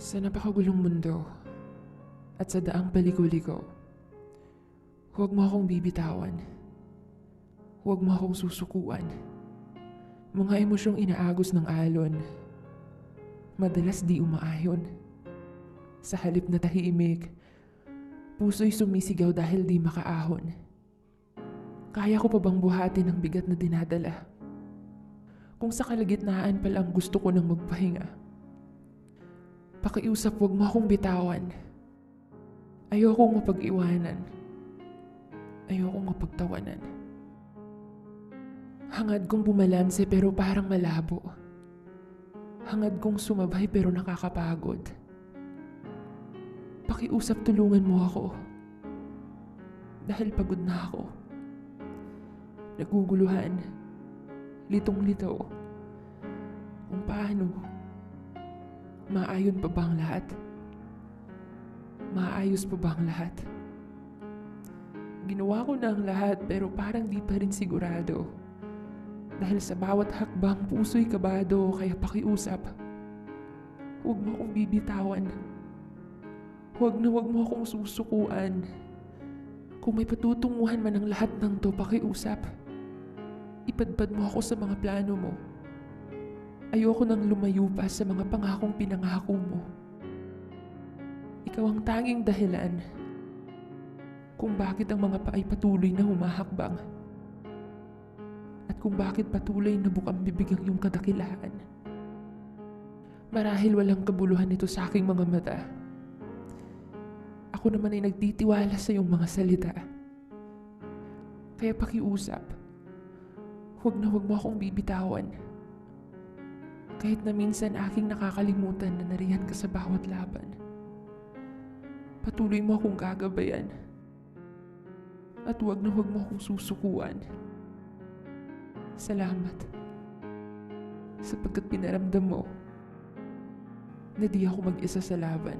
Sa napakagulong mundo at sa daang paligo-ligo, huwag mo akong bibitawan. Huwag mo akong susukuan. Mga emosyong inaagos ng alon, madalas di umaayon. Sa halip na tahimik, puso'y sumisigaw dahil di makaahon. Kaya ko pa bang buhatin ang bigat na dinadala? Kung sa kalagitnaan pa lang gusto ko nang magpahinga. Pakiusap wag mo akong bitawan. Ayokong mapag-iwanan. Ayokong mapagtawanan. Hangad kong bumalanse pero parang malabo. Hangad kong sumabay pero nakakapagod. Pakiusap tulungan mo ako. Dahil pagod na ako. Naguguluhan. Litong-lito. Kung paano. Maayon pa ba ang lahat? Maayos pa ba ang lahat? Ginawa ko na ang lahat pero parang di pa rin sigurado. Dahil sa bawat hakbang puso'y kabado kaya pakiusap. Huwag mo akong bibitawan. Huwag na huwag mo akong susukuan. Kung may patutunguhan man ang lahat ng to, pakiusap. Ipadpad mo ako sa mga plano mo. Ayoko nang lumayo pa sa mga pangakong pinangako mo. Ikaw ang tanging dahilan kung bakit ang mga paay patuloy na humahakbang at kung bakit patuloy na bukang bibig ang iyong kadakilaan. Marahil walang kabuluhan ito sa aking mga mata. Ako naman ay nagtitiwala sa iyong mga salita. Kaya pakiusap, huwag na huwag mo akong bibitawan. Kahit na minsan aking nakakalimutan na nariyan ka sa bawat laban. Patuloy mo akong gagabayan. At huwag na huwag mo akong susukuan. Salamat. Sapagkat pinaramdam mo na di ako mag-isa sa laban.